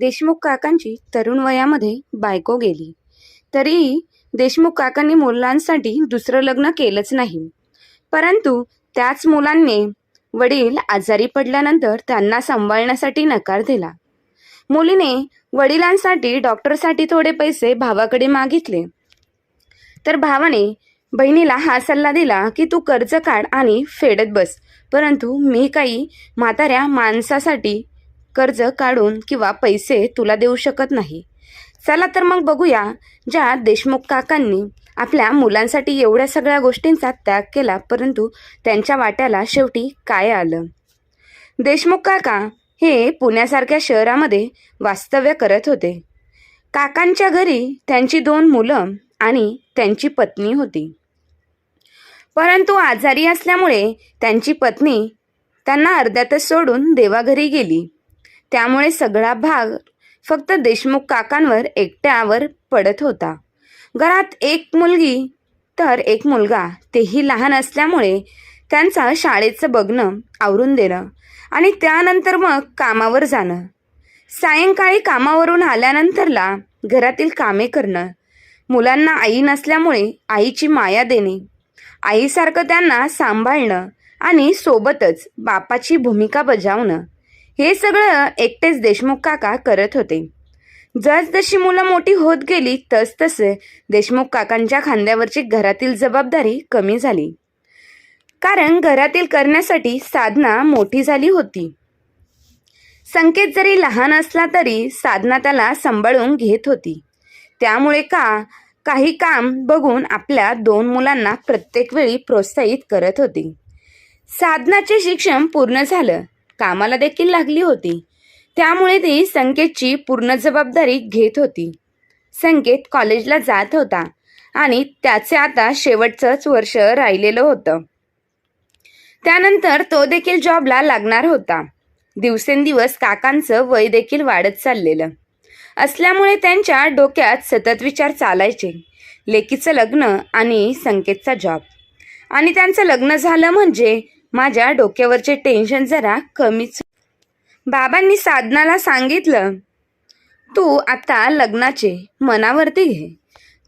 देशमुख काकांची तरुण वयामध्ये बायको गेली. तरीही देशमुख काकांनी मुलांसाठी दुसरं लग्न केलंच नाही. परंतु त्याच मुलांनी वडील आजारी पडल्यानंतर त्यांना सांभाळण्यासाठी नकार दिला. मुलीने वडिलांसाठी डॉक्टरसाठी थोडे पैसे भावाकडे मागितले. तर भावाने बहिणीला हा सल्ला दिला की तू कर्ज काढ आणि फेडत बस. परंतु मी काही म्हाताऱ्या माणसासाठी कर्ज काढून किंवा पैसे तुला देऊ शकत नाही. चला तर मग बघूया ज्या देशमुख काकांनी आपल्या मुलांसाठी एवढ्या सगळ्या गोष्टींचा त्याग केला परंतु त्यांच्या वाट्याला शेवटी काय आलं? देशमुख काका हे पुण्यासारख्या शहरामध्ये वास्तव्य करत होते. काकांच्या घरी त्यांची दोन मुलं आणि त्यांची पत्नी होती. परंतु आजारी असल्यामुळे त्यांची पत्नी त्यांना अर्ध्यातच सोडून देवाघरी गेली. त्यामुळे सगळा भाग फक्त देशमुख काकांवर एकट्यावर पडत होता. घरात एक मुलगी तर एक मुलगा तेही लहान असल्यामुळे त्यांचा शाळेचं बघणं आवरून देणं आणि त्यानंतर मग कामावर जाणं. सायंकाळी कामावरून आल्यानंतरला घरातील कामे करणं. मुलांना आई नसल्यामुळे आईची माया देणे. आईसारखं त्यांना सांभाळणं आणि सोबतच बापाची भूमिका बजावणं. हे सगळं एकटेच देशमुख काका करत होते. जसजशी मुलं मोठी होत गेली तसतसे देशमुख काकांच्या खांद्यावरची घरातील जबाबदारी कमी झाली. कारण घरातील करण्यासाठी साधना मोठी झाली होती. संकेत जरी लहान असला तरी साधना त्याला सांभाळून घेत होती. त्यामुळे का काही काम बघून आपल्या दोन मुलांना प्रत्येक वेळी प्रोत्साहित करत होती. साधनाचे शिक्षण पूर्ण झालं. कामाला देखील लागली होती. त्यामुळे ती संकेतची पूर्ण जबाबदारी घेत होती. संकेत कॉलेजला जात होता आणि त्याचे आता शेवटचंच वर्ष राहिलेलं होतं. त्यानंतर तो देखील जॉबला लागणार होता. दिवसेंदिवस काकांचं वय देखील वाढत चाललेलं. असल्यामुळे त्यांच्या डोक्यात सतत विचार चालायचे. लेकीचं लग्न आणि संकेतचा जॉब. आणि त्यांचं लग्न झालं म्हणजे माझ्या डोक्यावरचे टेन्शन जरा कमीच. बाबांनी साधनाला सांगितलं तू आता लग्नाचे मनावरती घे.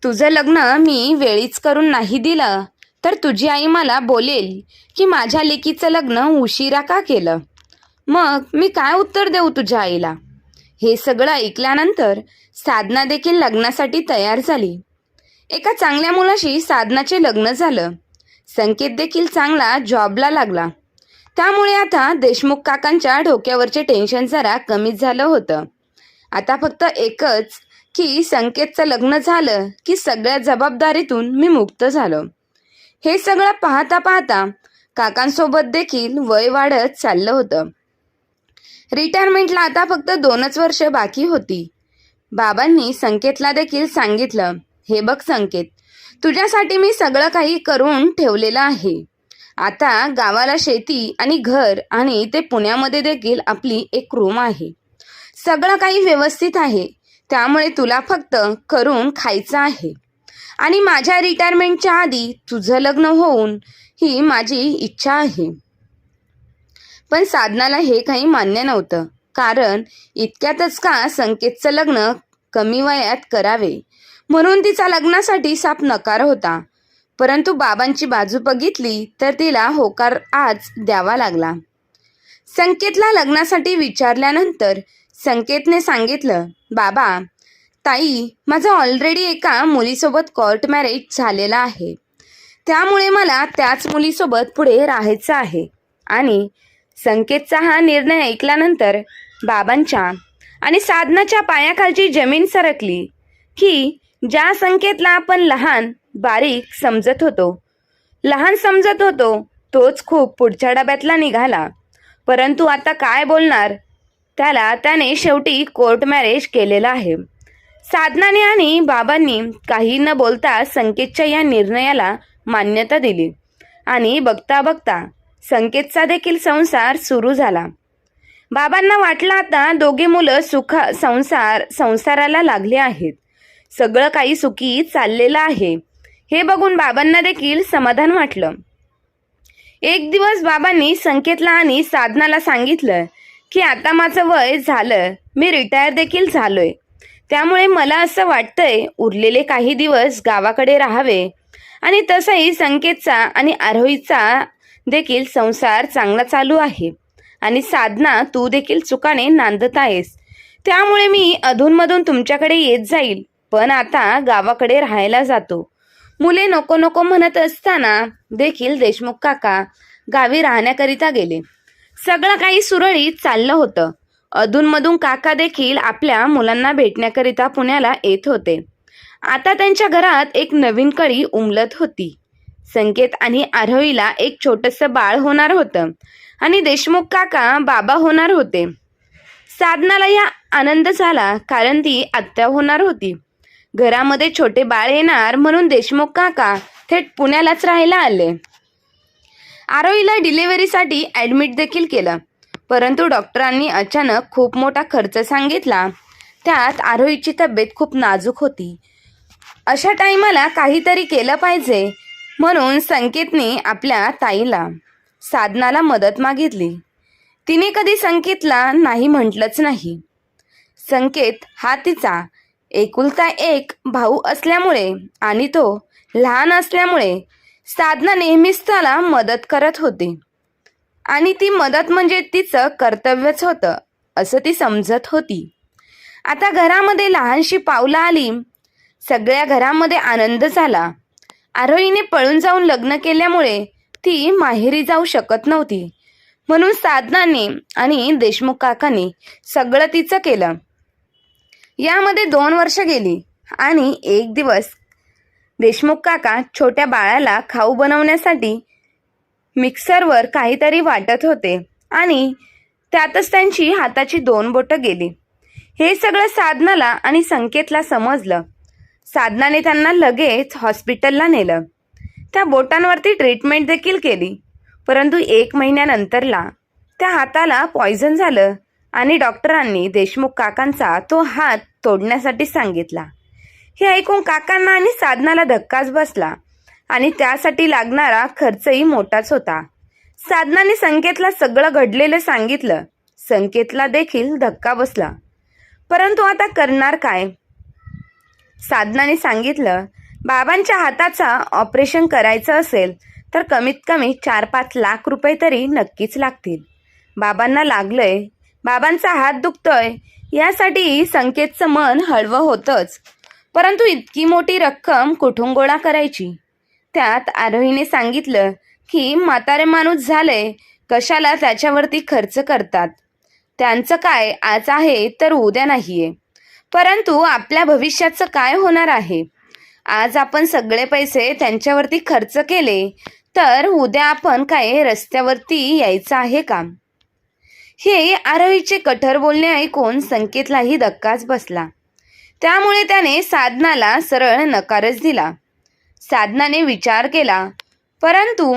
तुझं लग्न मी वेळीच करून नाही दिलं तर तुझी आई मला बोलेल की माझ्या लेकीचं लग्न उशिरा का केलं? मग मी काय उत्तर देऊ तुझ्या आईला? हे सगळं ऐकल्यानंतर साधना देखील लग्नासाठी तयार झाली. एका चांगल्या मुलाशी साधनाचे लग्न झालं. संकेत देखील चांगला जॉबला लागला. त्यामुळे आता देशमुख काकांच्या डोक्यावरचे टेन्शन जरा कमीच झालं होतं. आता फक्त एकच की संकेतचं लग्न झालं की सगळ्या जबाबदारीतून मी मुक्त झालो. हे सगळं पाहता पाहता काकांसोबत देखील वय वाढत चाललं होतं. रिटायरमेंटला आता फक्त दोनच वर्ष बाकी होती. बाबांनी संकेतला देखील सांगितलं हे बघ संकेत तुझ्यासाठी मी सगळं काही करून ठेवलेलं आहे. आता गावाला शेती आणि घर आणि ते पुण्यामध्ये देखील आपली एक रूम आहे. सगळं काही व्यवस्थित आहे. त्यामुळे तुला फक्त करून खायचं आहे. आणि माझ्या रिटायरमेंटच्या आधी तुझं लग्न होऊन ही माझी इच्छा आहे. पण साधनाला हे काही मान्य नव्हतं. कारण इतक्यातच का संकेतचं लग्न कमी वयात करावे? म्हणून तिचा लग्नासाठी साप नकार होता. परंतु बाबांची बाजू बघितली तर तिला होकार आज द्यावा लागला. संकेतला लग्नासाठी विचारल्यानंतर संकेतने सांगितलं बाबा ताई माझं ऑलरेडी एका मुलीसोबत कोर्ट मॅरेज झालेलं आहे. त्यामुळे मला त्याच मुलीसोबत पुढे राहायचं आहे. आणि संकेतचा हा निर्णय ऐकल्यानंतर बाबांच्या आणि साधनाच्या पायाखालची जमीन सरकली. की ज्या संकेतला आपण लहान बारीक समजत होतो. लहान समजत होतो तोच खूप पुढच्या डब्यातला निघाला. परंतु आता काय बोलणार? त्याला त्याने शेवटी कोर्ट मॅरेज केलेला आहे. साधनाने आणि बाबांनी काही न बोलता संकेतच्या या निर्णयाला मान्यता दिली. आणि बघता बघता संकेतचा देखील संसार सुरू झाला. बाबांना वाटलं आता दोघे मुलं सुखा संसार संसाराला लागले आहेत. सगळं काही सुखी चाललेलं आहे. हे बघून बाबांना देखील समाधान वाटलं. एक दिवस बाबांनी संकेतला आणि साधनाला सांगितलं की आता माझं वय झालं. मी रिटायर देखील झालोय. त्यामुळे मला असं वाटतंय उरलेले काही दिवस गावाकडे राहावे. आणि तसंही संकेतचा आणि आरोहीचा देखील संसार चांगला चालू आहे. आणि साधना तू देखील चुकाने नांदत आहेस. त्यामुळे मी अधूनमधून तुमच्याकडे येत जाईल. पण आता गावाकडे राहायला जातो. मुले नको नको म्हणत असताना देखील देशमुख काका गावी राहण्याकरिता गेले. सगळं काही सुरळीत चाललं होतं. अधूनमधून काका देखील आपल्या मुलांना भेटण्याकरिता पुण्याला येत होते. आता त्यांच्या घरात एक नवीन कळी उमलत होती. संकेत आणि आरवीला एक छोटंसं बाळ होणार होतं आणि देशमुख काका बाबा होणार होते. साधनाला या आनंद झाला कारण ती आत्या होणार होती. घरामध्ये छोटे बाळ येणार म्हणून देशमुख काका थेट पुण्यालाच राहायला आले. आरोहीला डिलिव्हरीसाठी ॲडमिट देखील केलं. परंतु डॉक्टरांनी अचानक खूप मोठा खर्च सांगितला. त्यात आरोहीची तब्येत खूप नाजूक होती. अशा टाईमाला काहीतरी केलं पाहिजे म्हणून संकेतने आपल्या ताईला साधनाला मदत मागितली. तिने कधी संकेतला नाही म्हटलंच नाही. संकेत हा तिचा एकुलता एक भाऊ असल्यामुळे आणि तो लहान असल्यामुळे साधना नेहमीच त्याला मदत करत होती. आणि ती मदत म्हणजे तिचं कर्तव्यच होतं असं ती समजत होती. आता घरामध्ये लहानशी पावलं आली सगळ्या घरामध्ये आनंद झाला. आरोहीने पळून जाऊन लग्न केल्यामुळे ती माहेरी जाऊ शकत नव्हती. म्हणून साधनाने आणि देशमुख काकाने सगळं तिचं केलं. यामध्ये दोन वर्ष गेली आणि एक दिवस देशमुख काका छोट्या बाळाला खाऊ बनवण्यासाठी मिक्सरवर काहीतरी वाटत होते आणि त्यातच त्यांची हाताची दोन बोटं गेली. हे सगळं साधनाला आणि संकेतला समजलं. साधनाने त्यांना लगेच हॉस्पिटलला नेलं. त्या बोटांवरती ट्रीटमेंट देखील केली. परंतु एक महिन्यानंतरला त्या हाताला पॉयझन झालं. आणि डॉक्टरांनी देशमुख काकांचा तो हात तोडण्यासाठी सांगितला. हे ऐकून काकांना आणि साधनाला धक्काच बसला आणि त्यासाठी लागणारा खर्चही मोठाच होता. साधनाने संकेतला सगळं घडलेलं सांगितलं. संकेतला देखील धक्का बसला. परंतु आता करणार काय? साधनाने सांगितलं बाबांच्या हाताचा ऑपरेशन करायचं असेल तर कमीत कमी चार पाच लाख रुपये तरी नक्कीच लागतील. बाबांना लागलंय बाबांचा हात दुखतोय यासाठी संकेतचं मन हळवं होतंच. परंतु इतकी मोठी रक्कम कुठून गोळा करायची? त्यात आरोहीने सांगितलं की म्हातारे माणूस झाले कशाला त्याच्यावरती खर्च करतात? त्यांचं काय आज आहे तर उद्या नाहीये. परंतु आपल्या भविष्याचं काय होणार आहे? आज आपण सगळे पैसे त्यांच्यावरती खर्च केले तर उद्या आपण काय रस्त्यावरती यायचं आहे का? हे आरवीचे कठोर बोलणे ऐकून संकेतलाही धक्काच बसला. त्यामुळे त्याने साधनाला सरळ नकारच दिला. साधनाने विचार केला परंतु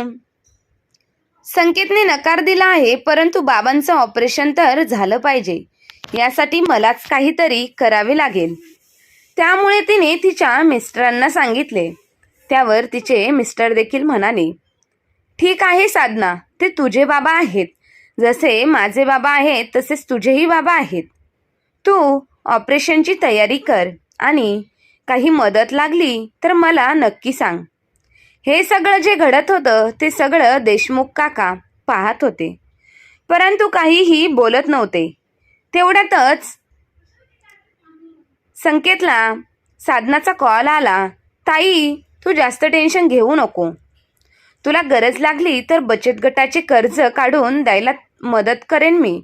संकेतने नकार दिला आहे परंतु बाबांचं ऑपरेशन तर झालं पाहिजे. यासाठी मलाच काहीतरी करावे लागेल. त्यामुळे तिने तिच्या मिस्टरांना सांगितले. त्यावर तिचे मिस्टर देखील म्हणाले ठीक आहे साधना ते तुझे बाबा आहेत. जसे माझे बाबा आहेत तसेच तुझेही बाबा आहेत. तू ऑपरेशनची तयारी कर आणि काही मदत लागली तर मला नक्की सांग. हे सगळं जे घडत होतं ते सगळं देशमुख काका पाहत होते. परंतु काहीही बोलत नव्हते. तेवढ्यातच संकेतला साधनाचा कॉल आला ताई तू जास्त टेन्शन घेऊ नको. तुला गरज लागली तर बचत गटाचे कर्ज काढून द्यायला मदत करेन मी.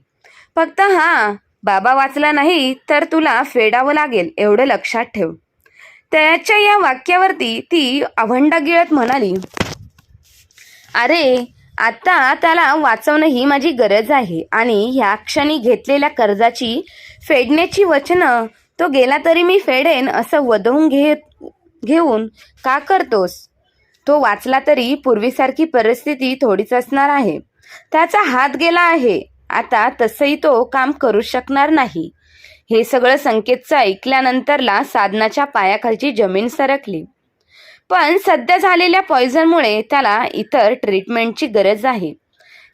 फक्त हां बाबा वाचला नाही तर तुला फेडावं लागेल एवढं लक्षात ठेव. त्याच्या या वाक्यावरती ती अभंडा गिळत म्हणाली अरे आता त्याला वाचवणं ही माझी गरज आहे आणि ह्या क्षणी घेतलेल्या कर्जाची फेडण्याची वचनं तो गेला तरी मी फेडेन असं वधवून घे घेऊन का करतोस? तो वाचला तरी पूर्वीसारखी परिस्थिती थोडीच असणार आहे. त्याचा हात गेला आहे. आता तसंही तो काम करू शकणार नाही. हे सगळं संकेतचं ऐकल्यानंतरला साधनाच्या पायाखालची जमीन सरकली. पण सध्या झालेल्या पॉयझनमुळे त्याला इतर ट्रीटमेंटची गरज आहे.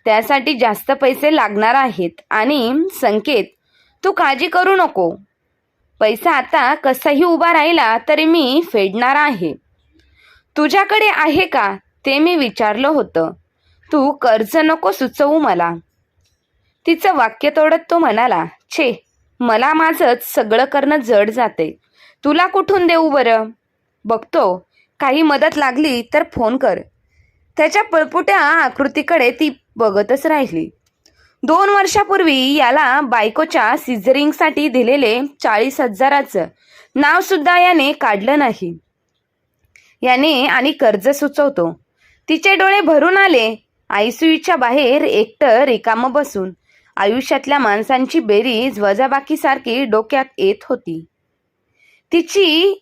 त्यासाठी जास्त पैसे लागणार आहेत आणि संकेत तू काळजी करू नको. पैसा आता कसाही उभा राहिला तरी मी फेडणार आहे. तुझ्याकडे आहे का? ते मी विचारलं होतं. तू कर्ज नको सुचवू मला. तिचं वाक्य तोडत तो म्हणाला छे मला माझंच सगळं करणं जड जाते. तुला कुठून देऊ बरं? बघतो. काही मदत लागली तर फोन कर. त्याच्या पळपुट्या आकृतीकडे ती बघतच राहिली. दोन वर्षापूर्वी याला बायकोच्या सिझरिंगसाठी दिलेले चाळीस हजाराचं नावसुद्धा याने काढलं नाही. याने आणि कर्ज सुचवतो. तिचे डोळे भरून आले. आयसीयूच्या बाहेर एकटं रिकामं बसून. आयुष्यातल्या माणसांची बेरीज वजाबाकीसारखी डोक्यात येत होती. तिची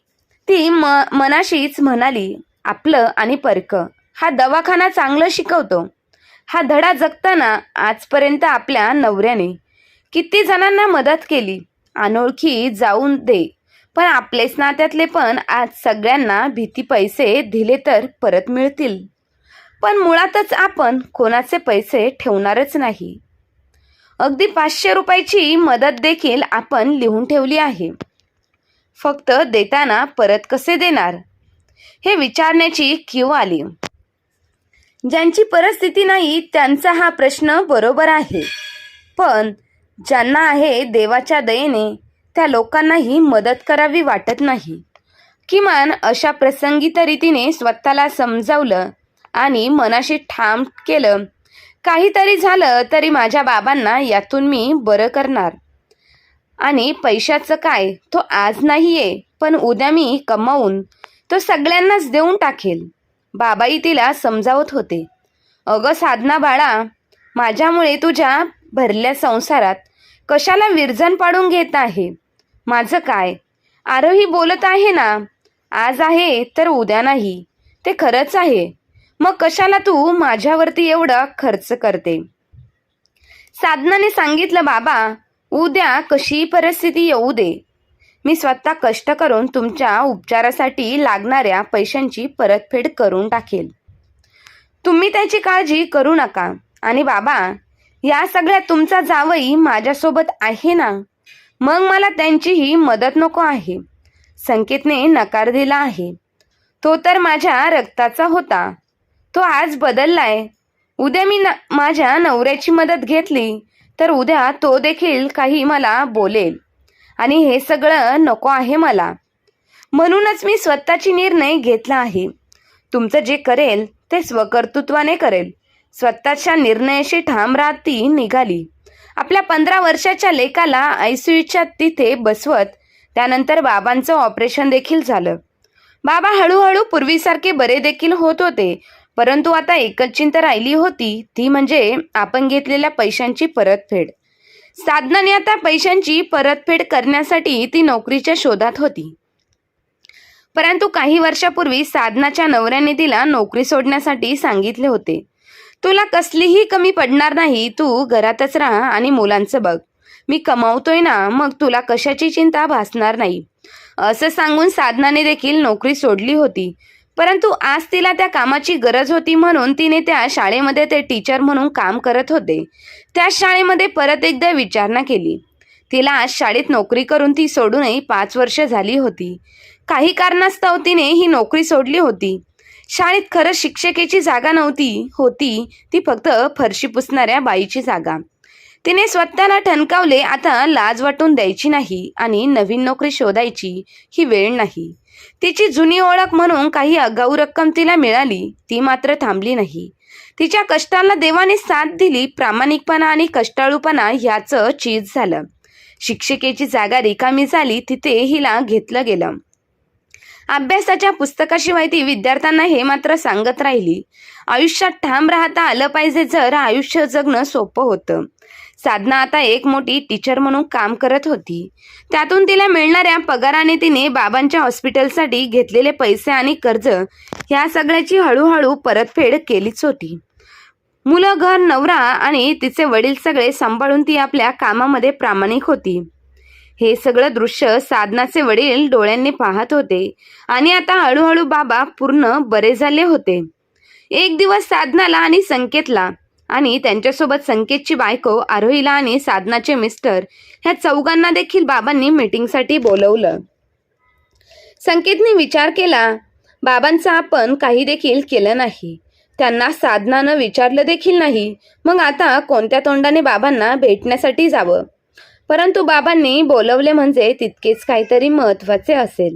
ती म मनाशीच म्हणाली आपलं आणि परक. हा दवाखाना चांगलं शिकवतो. हा धडा जगताना आजपर्यंत आपल्या नवऱ्याने किती जणांना मदत केली. अनोळखी जाऊन दे. पण आपलेच नात्यातले पण आज सगळ्यांना भीती पैसे दिले तर परत मिळतील. पण मुळातच आपण कोणाचे पैसे ठेवणारच नाही. अगदी पाचशे रुपयाची मदत देखील आपण लिहून ठेवली आहे. फक्त देताना परत कसे देणार? हे विचारण्याची क्यू आली. ज्यांची परिस्थिती नाही त्यांचा हा प्रश्न बरोबर आहे. पण ज्यांना आहे देवाच्या दयेने त्या लोकांनाही मदत करावी वाटत नाही. किमान अशा प्रसंगी तरी तिने स्वतःला समजावलं आणि मनाशी ठाम केलं काहीतरी झालं तरी माझ्या बाबांना यातून मी बरं करणार. आणि पैशाचं काय? तो आज नाही आहे पण उद्या मी कमावून तो सगळ्यांनाच देऊन टाकेल. बाबाई तिला समजावत होते. अगं साधना बाळा माझ्यामुळे तुझ्या भरल्या संसारात कशाला विरजन पाडून घेत आहे? माझं काय? आरोही बोलत आहे ना? आज आहे तर उद्या नाही. ते खरंच आहे. मग कशाला तू माझ्यावरती एवढा खर्च करते? साधनाने सांगितलं बाबा उद्या कशी परिस्थिती येऊ दे. मी स्वतः कष्ट करून तुमच्या उपचारासाठी लागणाऱ्या पैशांची परतफेड करून टाकेल. तुम्ही त्याची काळजी करू नका. आणि बाबा या सगळ्या तुमचा जावई माझ्यासोबत आहे ना? मग मला त्यांचीही मदत नको आहे. संकेतने नकार दिला आहे. तो तर माझ्या रक्ताचा होता. तो आज बदललाय. उद्या मी न माझ्या नवऱ्याची मदत घेतली तर उद्या तो देखील काही मला बोलेल. आणि हे सगळं नको आहे मला. म्हणूनच मी स्वतःची निर्णय घेतला आहे. तुमचं जे करेल ते स्वकर्तृत्वाने करेल. स्वतःच्या निर्णयाशी ठाम राहत ती निघाली. आपल्या पंधरा वर्षाच्या लेकाला आयसीयूच्या तिथे बसवत त्यानंतर बाबांचं ऑपरेशन देखील झालं. बाबा हळूहळू पूर्वीसारखे बरे देखील होत होते परंतु आता एकच चिंता राहिली होती ती म्हणजे आपण घेतलेल्या पैशांची परतफेड. साधनाने आता पैशांची परतफेड करण्यासाठी ती नोकरीच्या शोधात होती. परंतु काही वर्षापूर्वी साधनाच्या नवऱ्याने तिला नोकरी सोडण्यासाठी सांगितले होते. तुला कसलीही कमी पडणार नाही तू घरातच राहा आणि मुलांचं बघ. मी कमावतोय ना मग तुला कशाची चिंता भासणार नाही. असं सांगून साधनाने देखील नोकरी सोडली होती. परंतु आज तिला त्या कामाची गरज होती म्हणून तिने त्या शाळेमध्ये ते टीचर म्हणून काम करत होते. त्या शाळेमध्ये परत एकदा विचारणा केली. तिला आज शाळेत नोकरी करून ती सोडूनही पाच वर्ष झाली होती. काही कारणास्तव तिने ही नोकरी सोडली होती. शाळेत खरंच शिक्षकेची जागा नव्हती होती. ती फक्त फरशी पुसणाऱ्या बाईची जागा. तिने स्वतःला ठणकावले आता लाज वाटून द्यायची नाही आणि नवीन नोकरी शोधायची ही वेळ नाही. तिची जुनी ओळख म्हणून काही अगाऊ रक्कम तिला मिळाली ती मात्र थांबली नाही. तिच्या कष्टाला देवाने साथ दिली प्रामाणिकपणा आणि कष्टाळूपणा ह्याचं चीज झालं. शिक्षिकेची जागा रिकामी झाली तिथे हिला घेतलं गेलं. अभ्यासाच्या पुस्तकाशिवाय ती विद्यार्थ्यांना हे मात्र सांगत राहिली. आयुष्यात ठाम राहता आलं पाहिजे जर आयुष्य जगणं सोपं होतं. साधना आता एक मोठी टीचर म्हणून काम करत होती. त्यातून तिला मिळणाऱ्या पगाराने तिने बाबांच्या हॉस्पिटलसाठी घेतलेले पैसे आणि कर्ज ह्या सगळ्याची हळूहळू परतफेड केलीच होती. मुलं घर नवरा आणि तिचे वडील सगळे सांभाळून ती आपल्या कामामध्ये प्रामाणिक होती. हे सगळं दृश्य साधनाचे वडील डोळ्यांनी पाहत होते. आणि आता हळूहळू बाबा पूर्ण बरे झाले होते. एक दिवस साधनाला आणि संकेतला आणि त्यांच्यासोबत संकेतची बायको आरोहीला आणि साधनाचे मिस्टर ह्या चौघांना देखील बाबांनी मीटिंगसाठी बोलवलं. संकेतने विचार केला बाबांचा आपण काही देखील केलं नाही. त्यांना साधनानं विचारलं देखील नाही. मग आता कोणत्या तोंडाने बाबांना भेटण्यासाठी जावं? परंतु बाबांनी बोलवले म्हणजे तितकेच काहीतरी महत्त्वाचे असेल.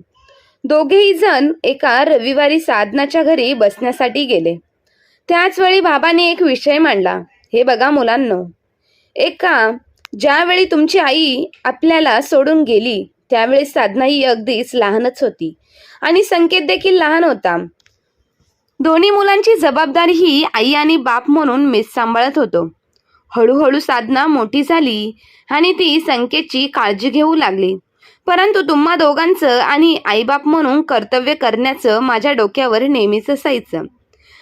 दोघेही जण एका रविवारी साधनाच्या घरी बसण्यासाठी गेले. त्याचवेळी बाबांनी बाबाने एक विषय मांडला. हे बघा मुलांनो. एका ज्यावेळी तुमची आई आपल्याला सोडून गेली त्यावेळी साधना ही अगदीच लहानच होती आणि संकेत देखील लहान होता. दोन्ही मुलांची जबाबदारी ही आई आणि बाप म्हणून मी सांभाळत होतो. हळूहळू साधना मोठी झाली आणि ती संकेतची काळजी घेऊ लागली. परंतु तुम्हा दोघांचं आणि आईबाप म्हणून कर्तव्य करण्याचं माझ्या डोक्यावर नेहमीच असायचं.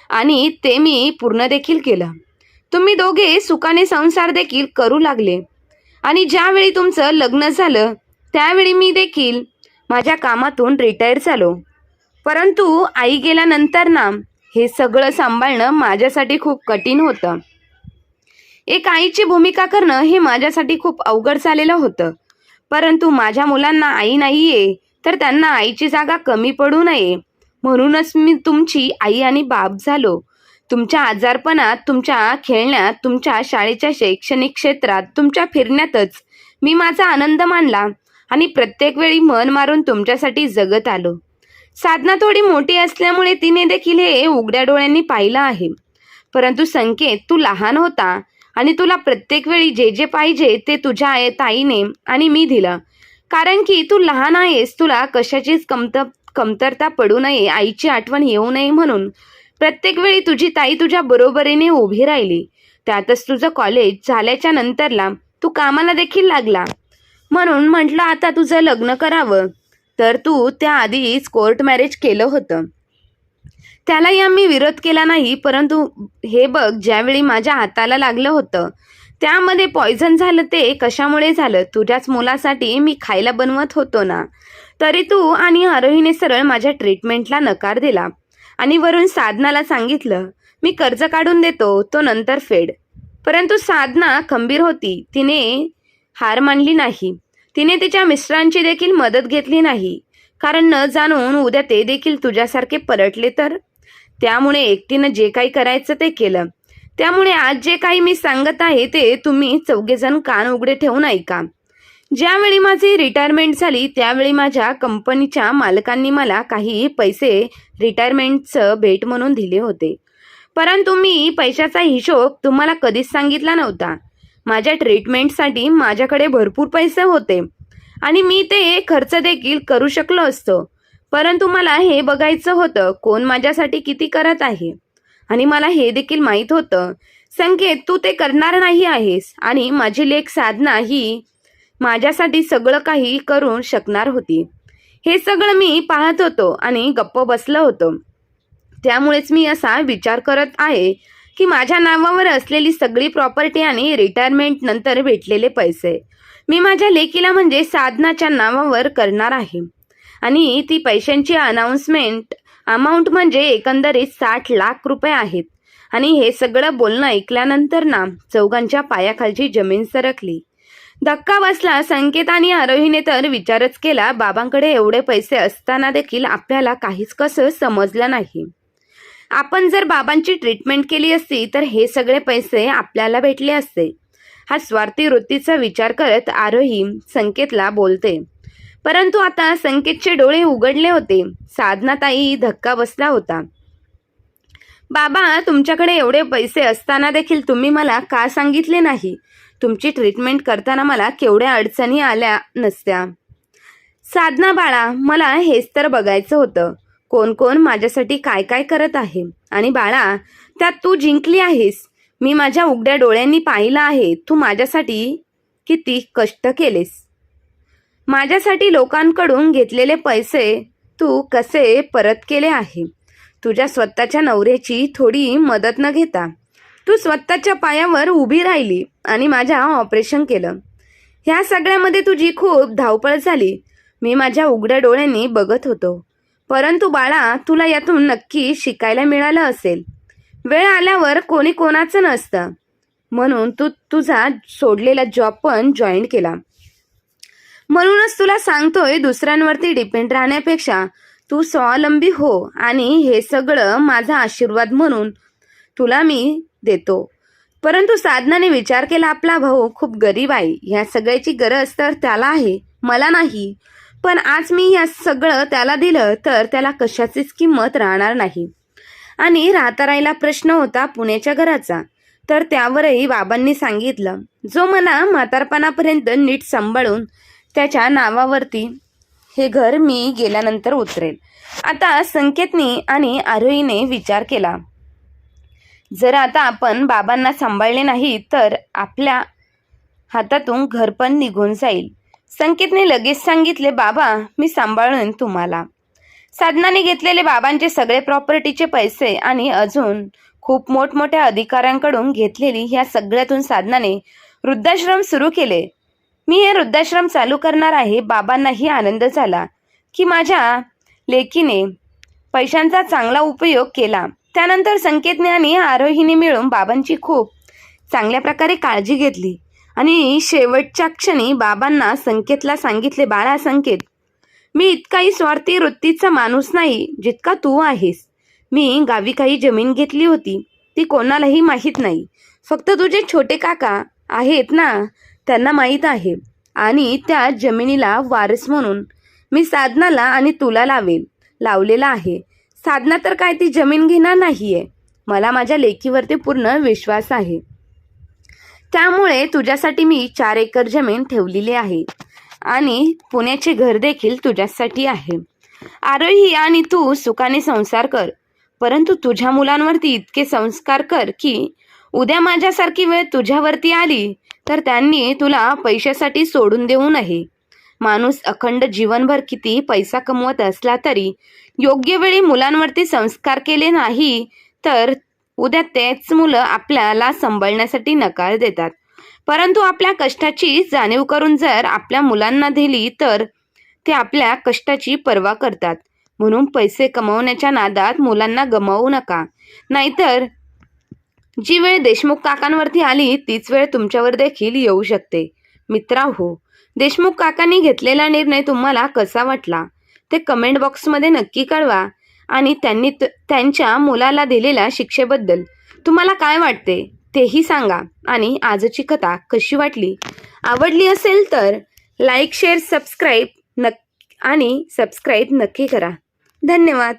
आणि ते मी पूर्ण देखील केलं. तुम्ही दोघे सुखाने संसार देखील करू लागले. आणि ज्यावेळी तुमचं लग्न झालं त्यावेळी मी देखील माझ्या कामातून रिटायर झालो. परंतु आई गेल्यानंतर ना हे सगळं सांभाळणं माझ्यासाठी खूप कठीण होतं. एक आईची भूमिका करणं हे माझ्यासाठी खूप अवघड झालेलं होतं. परंतु माझ्या मुलांना आई नाहीये तर त्यांना आईची जागा कमी पडू नये. म्हणूनच मी तुमची आई आणि बाप झालो. तुमच्या आजारपणात तुमच्या खेळण्यात तुमच्या शाळेच्या शैक्षणिक क्षेत्रात तुमच्या फिरण्यातच मी माझा आनंद मानला आणि प्रत्येक वेळी मन मारून तुमच्यासाठी जगत आलो. साधना थोडी मोठी असल्यामुळे तिने देखील हे उघड्या डोळ्यांनी पाहिलं आहे. परंतु संकेत तू लहान होता आणि तुला प्रत्येक वेळी जे जे पाहिजे ते तुझ्या ताईने आणि मी दिलं. कारण की तू लहान आहेस तुला कशाचीच कमत कमतरता पडू नये आईची आठवण येऊ नये म्हणून. प्रत्येक वेळी तुझी ताई तुझ्या बरोबरीने उभी राहिली. त्यातच तुझं कॉलेज झाल्याच्या नंतरला तू कामाला देखील लागला. म्हणून म्हटलं आता तुझं लग्न करावं. तर तू त्याआधीच कोर्ट मॅरेज केलं होतं. त्यालाही आम्ही विरोध केला नाही परंतु हे बघ ज्यावेळी माझ्या हाताला लागलं होतं त्यामध्ये पॉयझन झालं ते कशामुळे झालं? तुझ्याच मुलासाठी मी खायला बनवत होतो ना. तरी तू आणि आरोहीने सरळ माझ्या ट्रीटमेंटला नकार दिला आणि वरून साधनाला सांगितलं मी कर्ज काढून देतो तो नंतर फेड. परंतु साधना खंबीर होती. तिने हार मानली नाही. तिने तिच्या मिस्टरांची देखील मदत घेतली नाही. कारण न जाणून उद्या ते देखील तुझ्यासारखे पलटले तर? त्यामुळे एकटीनं जे काही करायचं ते केलं. त्यामुळे आज जे काही मी सांगत आहे ते तुम्ही चौघेजण कान उघडे ठेवून ऐका. ज्यावेळी माझी रिटायरमेंट झाली त्यावेळी माझ्या कंपनीच्या मालकांनी मला काही पैसे रिटायरमेंटचं भेट म्हणून दिले होते. परंतु मी पैशाचा हिशोब तुम्हाला कधीच सांगितला नव्हता. माझ्या ट्रीटमेंटसाठी माझ्याकडे भरपूर पैसे होते आणि मी ते खर्च देखील करू शकलो असतो. परंतु मला हे बघायचं होतं कोण माझ्यासाठी किती करत आहे? आणि मला हे देखील माहीत होतं. संकेत तू ते करणार नाही आहेस आणि माझी लेख साधना ही माझ्यासाठी सगळं काही करू शकणार होती. हे सगळं मी पाहत होतो आणि गप्प बसलं होतं. त्यामुळेच मी असा विचार करत आहे की माझ्या नावावर असलेली सगळी प्रॉपर्टी आणि रिटायरमेंट नंतर भेटलेले पैसे मी माझ्या लेकीला म्हणजे साधनाच्या नावावर करणार आहे. आणि ती पैशांची अनाऊन्समेंट अमाऊंट म्हणजे एकंदरीत साठ लाख रुपये आहेत. आणि हे सगळं बोलणं ऐकल्यानंतर ना चौघांच्या पायाखालची जमीन सरकली. धक्का बसला संकेत आणि आरोहीने तर विचारच केला बाबांकडे एवढे पैसे असताना देखील आपल्याला काहीच कसं समजलं नाही. आपण जर बाबांची ट्रीटमेंट केली असती तर हे सगळे पैसे आपल्याला भेटले असते. हा स्वार्थी वृत्तीचा विचार करत आरोही संकेतला बोलते. परंतु आता संकेतचे डोळे उघडले होते. साधनाताई धक्का बसला होता. बाबा तुमच्याकडे एवढे पैसे असताना देखील तुम्ही मला का सांगितले नाही? तुमची ट्रीटमेंट करताना मला केवढ्या अडचणी आल्या नसत्या. साधना बाळा मला हेच तर बघायचं होतं. कोण कोण माझ्यासाठी काय काय करत आहे? आणि बाळा त्यात तू जिंकली आहेस. मी माझ्या उघड्या डोळ्यांनी पाहिलं आहे. तू माझ्यासाठी किती कष्ट केलेस. माझ्यासाठी लोकांकडून घेतलेले पैसे तू कसे परत केले आहे? तुझ्या स्वतःच्या नवऱ्याची थोडी मदत न घेता. तू स्वतःच्या पायावर उभी राहिली आणि माझ्या ऑपरेशन केलं. ह्या सगळ्यामध्ये तुझी खूप धावपळ झाली. मी माझ्या उघड्या डोळ्यांनी बघत होतो. परंतु बाळा तुला यातून नक्की शिकायला मिळालं असेल. वेळ आल्यावर कोणी कोणाचं नसतं. म्हणून तू तुझा सोडलेला जॉब पण जॉईन केला. म्हणूनच तुला सांगतोय दुसऱ्यांवरती डिपेंड राहण्यापेक्षा. तू स्वावलंबी हो आणि हे सगळं माझा आशीर्वाद म्हणून तुला मी देतो. परंतु साधनाने विचार केला आपला भाऊ खूप गरीब आहे. ह्या सगळ्याची गरज तर त्याला आहे मला नाही. पण आज मी या सगळं त्याला दिलं तर त्याला कशाचीच किंमत राहणार नाही. आणि राहता राहिला प्रश्न होता पुण्याच्या घराचा. तर त्यावरही बाबांनी सांगितलं जो मला म्हातारपणापर्यंत नीट सांभाळून त्याच्या नावावरती हे घर मी गेल्यानंतर उतरेल. आता संकेतनी आणि आरोहीने विचार केला जर आता आपण बाबांना सांभाळले नाही तर आपल्या हातातून घर पण निघून जाईल. संकेतने लगेच सांगितले बाबा मी सांभाळून तुम्हाला. साधनाने घेतलेले बाबांचे सगळे प्रॉपर्टीचे पैसे आणि अजून खूप मोठमोठ्या अधिकाऱ्यांकडून घेतलेली ह्या सगळ्यातून साधनाने वृद्धाश्रम सुरू केले. मी हे वृद्धाश्रम चालू करणार आहे. बाबांनाही आनंद झाला की माझ्या लेकीने पैशांचा चांगला उपयोग केला. त्यानंतर संकेतने आणि आरोहीने मिळून बाबांची खूप चांगल्या प्रकारे काळजी घेतली आणि शेवटच्या क्षणी बाबांना संकेतला सांगितले बाळा संकेत मी इतकाही स्वार्थी वृत्तीचा माणूस नाही जितका तू आहेस. मी गावी काही जमीन घेतली होती. ती कोणालाही माहीत नाही. फक्त तुझे छोटे काका आहेत ना? त्यांना माहीत आहे. आणि त्या जमिनीला वारस म्हणून मी साधनाला आणि तुला लावेल लावलेला आहे. साधना तर काय ती जमीन घेणार नाहीये. मला माझ्या लेकीवरती पूर्ण विश्वास आहे. त्यामुळे तुझ्यासाठी मी चार एकर जमीन ठेवलेली आहे. आणि पुण्याचे घर देखील तुझ्यासाठी आहे. आरोही आणि तू सुखाने संसार कर. परंतु तुझ्या मुलांवरती इतके संस्कार कर की उद्या माझ्यासारखी वेळ तुझ्यावरती आली तर त्यांनी तुला पैशासाठी सोडून देऊ नये. माणूस अखंड जीवनभर किती पैसा कमवत असला तरी योग्य वेळी मुलांवरती संस्कार केले नाही तर उद्या तेच मुलं आपल्याला सांभाळण्यासाठी नकार देतात. परंतु आपल्या कष्टाची जाणीव करून जर आपल्या मुलांना दिली तर ते आपल्या कष्टाची पर्वा करतात. म्हणून पैसे कमवण्याच्या नादात मुलांना गमावू नका. नाहीतर जी वेळ देशमुख काकांवरती आली तीच वेळ तुमच्यावर देखील येऊ शकते. मित्रा हो देशमुख काकांनी घेतलेला निर्णय तुम्हाला कसा वाटला? ते कमेंट बॉक्समध्ये नक्की कळवा आणि त्यांनी त- त्यांच्या मुलाला दिलेल्या शिक्षेबद्दल तुम्हाला काय वाटते तेही सांगा आणि आजची कथा कशी वाटली? आवडली असेल तर लाईक शेअर सबस्क्राईब नक् आणि सबस्क्राईब नक्की करा. धन्यवाद.